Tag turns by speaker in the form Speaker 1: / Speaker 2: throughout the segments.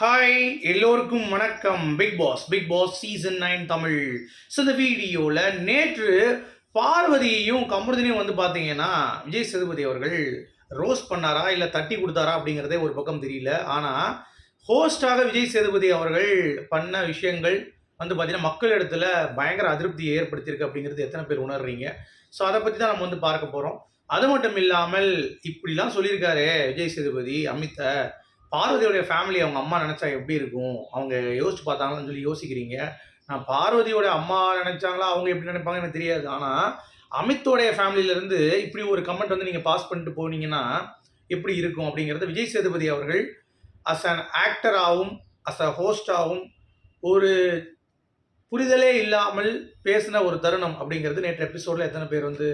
Speaker 1: Hi எல்லோருக்கும் வணக்கம். Big boss big boss season nine Tamil. So இந்த வீடியோவில் நேற்று பார்வதியையும் கமருதினையும் வந்து பார்த்தீங்கன்னா விஜய் சேதுபதி அவர்கள் ரோஸ் பண்ணாரா இல்லை தட்டி கொடுத்தாரா அப்படிங்கிறதே ஒரு பக்கம் தெரியல. ஆனால் ஹோஸ்டாக விஜய் சேதுபதி அவர்கள் பண்ண விஷயங்கள் வந்து பார்த்தீங்கன்னா மக்களிடத்துல பயங்கர அதிருப்தியை ஏற்படுத்தியிருக்கு அப்படிங்கிறது எத்தனை பேர் உணர்றீங்க? ஸோ அதை பற்றி தான் நம்ம வந்து பார்க்க போகிறோம் அது மட்டும் இல்லாமல் இப்படிலாம் சொல்லியிருக்காரு விஜய் சேதுபதி அமித்தை பார்வதியோடைய ஃபேமிலி அவங்க அம்மா நினச்சா எப்படி இருக்கும்? அவங்க யோசிச்சு பார்த்தாங்களான்னு சொல்லி யோசிக்கிறீங்க. நான் பார்வதியோட அம்மா நினைச்சாங்களா? அவங்க எப்படி நினைப்பாங்க எனக்கு தெரியாது. ஆனால் அமித்தோடைய ஃபேமிலியிலேருந்து இப்படி ஒரு கமெண்ட் வந்து நீங்கள் பாஸ் பண்ணிட்டு போனீங்கன்னா எப்படி இருக்கும் அப்படிங்கிறத விஜய் சேதுபதி அவர்கள் அஸ் அன் ஆக்டராகவும் அஸ் அ ஹோஸ்டாகவும் ஒரு புரிதலே இல்லாமல் பேசின ஒரு தருணம் அப்படிங்கிறது நேற்று எபிசோடில் எத்தனை பேர் வந்து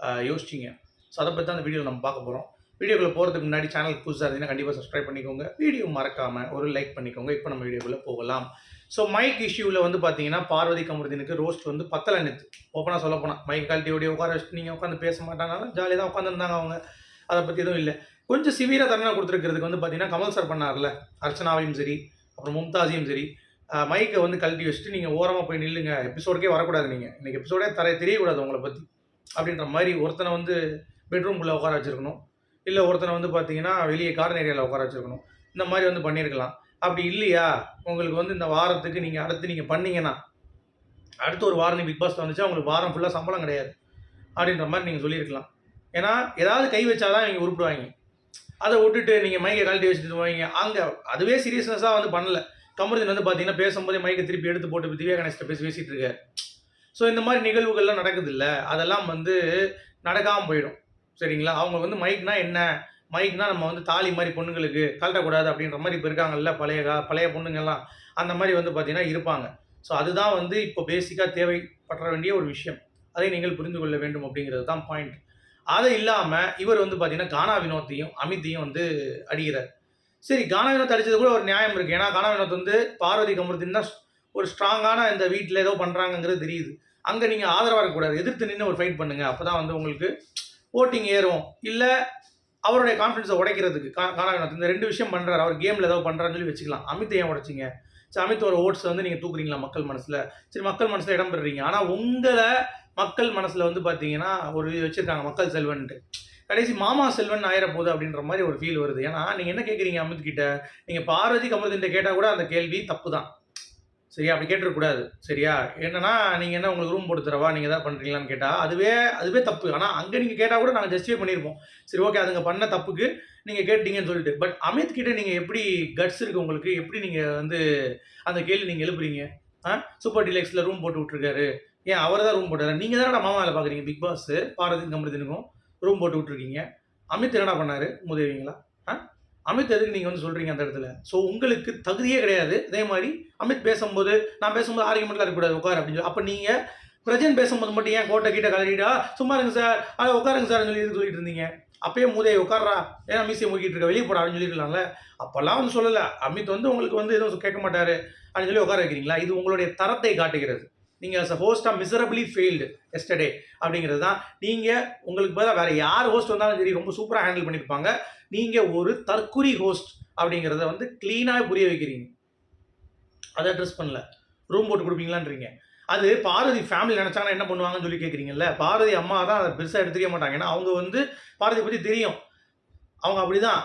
Speaker 1: யோசிச்சிங்க யோசிச்சீங்க. ஸோ அதை பற்றி தான் அந்த வீடியோவில் நம்ம பார்க்க போகிறோம் வீடியோக்குள்ளே போகிறதுக்கு முன்னாடி சேனல் புதுசாக இருந்தீங்கன்னா கண்டிப்பாக சப்ஸ்கிரைப் பண்ணிக்கோங்க. வீடியோ மறக்காமல் ஒரு லைக் பண்ணிக்கோங்க. இப்போ நம்ம வீடியோக்குள்ளே போகலாம். ஸோ மைக் இஷ்யூவில் வந்து பார்த்தீங்கன்னா பார்வதி கமருதினுக்கு ரோஸ்ட் வந்து பத்தலை நேற்று ஓப்பனாக சொல்ல போனால் மைக் கழட்டியோடைய உட்கார வச்சுட்டு நீங்கள் உட்காந்து பேச மாட்டாங்கன்னா ஜாலியாக தான் உட்காந்துருந்தாங்க அவங்க. அதை பற்றி எதுவும் இல்லை. கொஞ்சம் சிவியராக தண்டனை கொடுத்துருக்கிறதுக்கு வந்து பார்த்தீங்கன்னா கமல் சார் பண்ணார்ல. அர்ச்சனாவையும் சரி அப்புறம் மும்தாஜையும் சரி. மைக்கை வந்து கழட்டி வச்சுட்டு நீங்கள் ஓரமாக போய் நில்லுங்க. எபிசோடுக்கே வரக்கூடாது நீங்கள் இன்றைக்கி எபிசோடே தர தெரியக்கூடாது உங்களை பற்றி அப்படின்ற மாதிரி ஒருத்தனை வந்து பெட்ரூம்குள்ளே உட்கார வச்சிருக்கணும். இல்லை ஒருத்தனை வந்து பார்த்தீங்கன்னா வெளியே கார்டன் ஏரியாவில் உட்கார வச்சுருக்கணும். இந்த மாதிரி வந்து பண்ணியிருக்கலாம் அப்படி இல்லையா? உங்களுக்கு வந்து இந்த வாரத்துக்கு நீங்கள் அடுத்து நீங்கள் பண்ணீங்கன்னா அடுத்த ஒரு வாரம் பிக் பாஸ் வந்துச்சா உங்களுக்கு வாரம் ஃபுல்லாக சம்பளம் கிடையாது. அப்படின்ற மாதிரி நீங்கள் சொல்லியிருக்கலாம் ஏன்னா ஏதாவது கை வச்சாதான் இங்கே உருப்பிடுவாங்க. அதை விட்டுட்டு நீங்கள் மைக்கை கழட்டி வச்சுட்டு போவீங்க. அங்கே அதுவே சீரியஸ்னஸாக வந்து பண்ணலை. கமருதன் வந்து பார்த்தீங்கன்னா பேசும்போதே மைக்கை திருப்பி எடுத்து போட்டு திவ்யா கணேஷ்ட பேசி பேசிகிட்டு இருக்காரு. ஸோ இந்த மாதிரி நிகழ்வுகள்லாம் நடக்குது இல்லை? அதெல்லாம் வந்து நடக்காமல் போயிடும். சரிங்களா? அவங்க வந்து மைக்னா என்ன? மைக்னா நம்ம வந்து தாலி மாதிரி பொண்ணுங்களுக்கு கழட்டக்கூடாது அப்படின்ற மாதிரி இப்போ இருக்காங்கல்ல பழைய கா பழைய பொண்ணுங்கள்லாம் அந்த மாதிரி வந்து பார்த்தீங்கன்னா இருப்பாங்க. ஸோ அதுதான் வந்து இப்போ பேசிக்காக தேவைப்பட வேண்டிய ஒரு விஷயம். அதை நீங்கள் புரிந்து கொள்ள வேண்டும் அப்படிங்கிறது தான் பாயிண்ட் அது இல்லாமல் இவர் வந்து பார்த்தீங்கன்னா கானா வினோத்தையும் அமித்தையும் வந்து அடிக்கிறார். சரி கானா வினோத் அடித்தது கூட ஒரு நியாயம் இருக்குது ஏன்னா கானா வினோத் வந்து பார்வதி கமருத்தின் தான் ஒரு ஸ்ட்ராங்கான இந்த வீட்டில் ஏதோ பண்ணுறாங்கங்கிறது தெரியுது. அங்கே நீங்கள் ஆதரவாக இருக்கக்கூடாது. எதிர்த்து நின்று ஒரு ஃபைட் பண்ணுங்கள் அப்போ தான் வந்து உங்களுக்கு ஓட்டிங் ஏறும் இல்லை அவருடைய கான்ஃபிடன்ஸை உடைக்கிறதுக்கு கா காரணம் இந்த ரெண்டு விஷயம் பண்ணுறாரு அவர் கேமில் ஏதாவது பண்ணுறான்னு சொல்லி வச்சுக்கலாம். அமித்தை ஏன் உடைச்சிங்க? சரி அமித்தோட ஓட்ஸ் ஓட்ஸை வந்து நீங்கள் தூக்குறீங்களா மக்கள் மனசில்? சரி மக்கள் மனசில் இடம் பெறுறீங்க. ஆனால் உங்களை மக்கள் மனசில் வந்து பார்த்தீங்கன்னா ஒரு இது வச்சுருக்காங்க மக்கள் செல்வன்ட்டு. கடைசி மாமா செல்வன் ஆயிர போகுது அப்படின்ற மாதிரி ஒரு ஃபீல் வருது. ஏன்னா நீங்கள் என்ன கேட்குறீங்க அமித் கிட்ட? நீங்கள் பார்வதி கமலத்தின் கேட்டால் கூட அந்த கேள்வி தப்பு தான் சரியா? அப்படி கேட்டுருக்கூடாது சரியா? என்னன்னா நீங்கள் என்ன உங்களுக்கு ரூம் போட்டு தரவா? நீங்கள் தான் பண்ணுறீங்களான்னு கேட்டால் அதுவே அதுவே தப்பு. ஆனால் அங்கே நீங்கள் கேட்டால் கூட நாங்கள் ஜஸ்டிஃபை பண்ணியிருப்போம் சரி ஓகே அதுங்க பண்ண தப்புக்கு நீங்கள் கேட்டீங்கன்னு சொல்லிட்டு. பட் அமித் கிட்ட நீங்கள் எப்படி கட்ஸ் இருக்குது உங்களுக்கு? எப்படி நீங்கள் வந்து அந்த கேள்வி நீங்கள் எழுப்புறீங்க? ஆ? சூப்பர் டிலெக்ஸில் ரூம் போட்டு விட்ருக்காரு ஏன் அவர் தான் ரூம் போட்டார்? நீங்கள் தானடா மாமா வேலை பார்க்குறீங்க பிக் பாஸ் பாரதி கமருதினுக்கும் ரூம் போட்டு விட்ருக்கீங்க அமித் என்னடா பண்ணாரு? முதவிங்களா ஆ? அமித் எதுக்கு நீங்கள் வந்து சொல்கிறீங்க அந்த இடத்துல? ஸோ உங்களுக்கு தகுதியே கிடையாது. அதே மாதிரி அமித் பேசும்போது நான் பேசும்போது ஆர்குமெண்ட்லாம் இருக்கக்கூடாது. உட்கார் அப்படின்னு சொல்லி. அப்போ நீங்கள் பிரஜன் பேசும்போது மட்டும் ஏன் கோட்டை கீட்ட கலரிடா சும்மா இருங்க சார் அதை உட்காருங்க சார் சொல்லி சொல்லிட்டு இருந்தீங்க? அப்பயே மூதையை உட்காரா ஏன்னா மீசியை முக்கிட்டு இருக்க. வெளியே போடா. அப்படின்னு சொல்லியிருக்கலாம்ல. அப்போல்லாம் வந்து சொல்லலை. அமித் வந்து உங்களுக்கு வந்து எதுவும் கேட்க மாட்டார். அப்படின்னு சொல்லி உட்கார வைக்கிறீங்களா? இது உங்களுடைய தரத்தை காட்டுகிறது. நீங்கள் அஸ் அ ஹோஸ்டாக மிசரபிளி ஃபெயில்டு எஸ்டர்டே அப்படிங்கிறது தான். நீங்கள் உங்களுக்கு பதிலாக வேறு யார் ஹோஸ்ட் வந்தாலும் சரி ரொம்ப சூப்பராக ஹேண்டில் பண்ணியிருப்பாங்க நீங்கள் ஒரு தற்குறி ஹோஸ்ட் அப்படிங்கிறத வந்து க்ளீனாக புரிய வைக்கிறீங்க. அதை அட்ரஸ் பண்ணல. ரூம் போட்டு கொடுப்பீங்களான்றீங்க. அது பாரதி ஃபேமிலி நினச்சாங்கன்னா என்ன பண்ணுவாங்கன்னு சொல்லி கேட்குறீங்கல்ல பாரதி அம்மா தான் அதை பெருசாக எடுத்துக்க மாட்டாங்க. ஏன்னா அவங்க வந்து பாரதியை பற்றி தெரியும். அவங்க அப்படி தான்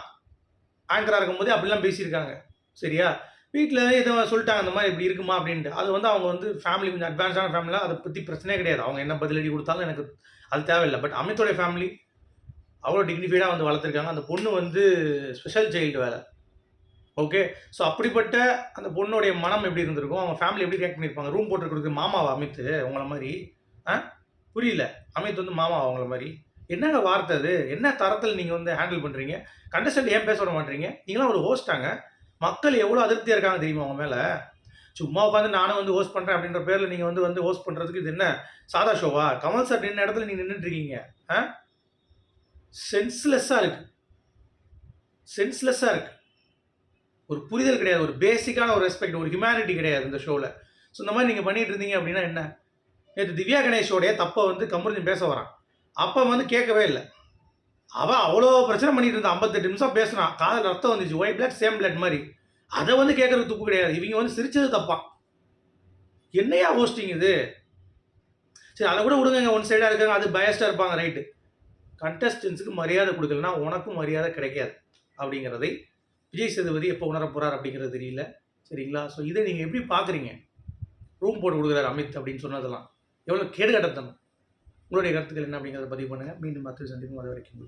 Speaker 1: ஆங்கராக இருக்கும்போதே அப்படிலாம் பேசியிருக்காங்க. சரியா? வீட்டில் எதோ சொல்லிட்டாங்க அந்த மாதிரி இப்படி இருக்குமா அப்படின்ட்டு. அது வந்து அவங்க வந்து ஃபேமிலி கொஞ்சம் அட்வான்ஸான ஃபேமிலிலாம் அதை பற்றி பிரச்சனையே கிடையாது. அவங்க என்ன பதிலடி கொடுத்தாலும் எனக்கு அது தேவையில்லை. பட் அமித்தோடைய ஃபேமிலி அவ்வளோ டிக்னிஃபைடாக வந்து வளர்த்துருக்காங்க. அந்த பொண்ணு வந்து ஸ்பெஷல் சைல்டு வேலை ஓகே ஸோ அப்படிப்பட்ட அந்த பொண்ணுடைய மனம் எப்படி இருந்திருக்கும்? அவங்க ஃபேமிலி எப்படி ரியாக்ட் பண்ணியிருப்பாங்க? ரூம் போட்டு மாமாவா அமித் உங்களை மாதிரி? ஆ? புரியல. அமித் வந்து மாமாவா அவங்கள மாதிரி? என்னங்க வார்த்தை அது? என்ன தரத்தில் நீங்கள் வந்து ஹேண்டில் பண்ணுறீங்க கண்டஸ்டன்ட் ஏன் பேச விட மாட்டீங்க? நீங்களாம் ஒரு ஹோஸ்டாங்க மக்கள் எவ்வளோ அதிருப்தியாக இருக்காங்க தெரியுமா அவங்க மேலே? சும்மா உட்காந்து நானும் வந்து ஹோஸ்ட் பண்ணுறேன் அப்படின்ற பேரில் நீங்கள் வந்து வந்து ஹோஸ்ட் பண்ணுறதுக்கு இது என்ன? சாதா ஷோவா கமல் சார் நின்ன இடத்துல நீங்கள் நின்றுட்டு இருக்கீங்க. ஆ? சென்ஸ்லெஸ்ஸாக இருக்கு. சென்ஸ்லெஸ்ஸாக இருக்கு. ஒரு புரிதல் கிடையாது. ஒரு பேசிக்கான ஒரு ரெஸ்பெக்ட் ஒரு ஹியூமனிட்டி கிடையாது இந்த ஷோவில் ஸோ இந்த மாதிரி நீங்கள் பண்ணிட்டு இருந்தீங்க அப்படின்னா என்ன? நேற்று திவ்யா கணேஷோடைய தப்பை வந்து கமருதீன் பேச வரான். அப்போ வந்து கேட்கவே இல்லை. அவள் அவ்வளோ பிரச்சனை பண்ணிட்டு இருந்தா ஐம்பத்தெட்டு நிமிஷம் பேசுனான் காதல் ரத்தம் வந்துச்சு. ஒய் பிளட் சேம் பிளட் மாதிரி. அதை வந்து கேட்கறது துப்பு கிடையாது. இவங்க வந்து சிரிச்சது தப்பா? என்னையா ஹோஸ்டிங் இது? சரி அதை கூட விடுங்க. ஒன் சைடாக இருக்காங்க. அது பயஸ்டாக இருப்பாங்க. ரைட்டு கண்டஸ்டன்ஸுக்கு மரியாதை கொடுக்கலனா உனக்கும் மரியாதை கிடைக்காது. அப்படிங்கிறதை விஜய் சேதுபதி எப்போ உணர போகிறார் அப்படிங்கிறது தெரியல. சரிங்களா? ஸோ இதை நீங்கள் எப்படி பார்க்குறீங்க ரூம் போட்டு கொடுக்குறாரு அமித் அப்படின்னு சொன்னதெல்லாம். எவ்வளோ கேடு கட்டத்தனம் உங்களுடைய கருத்துக்கள் என்ன அப்படிங்கிறத பதிவு பண்ணுங்கள் மீண்டும் மற்ற சந்திக்கும் அது வரைக்கும்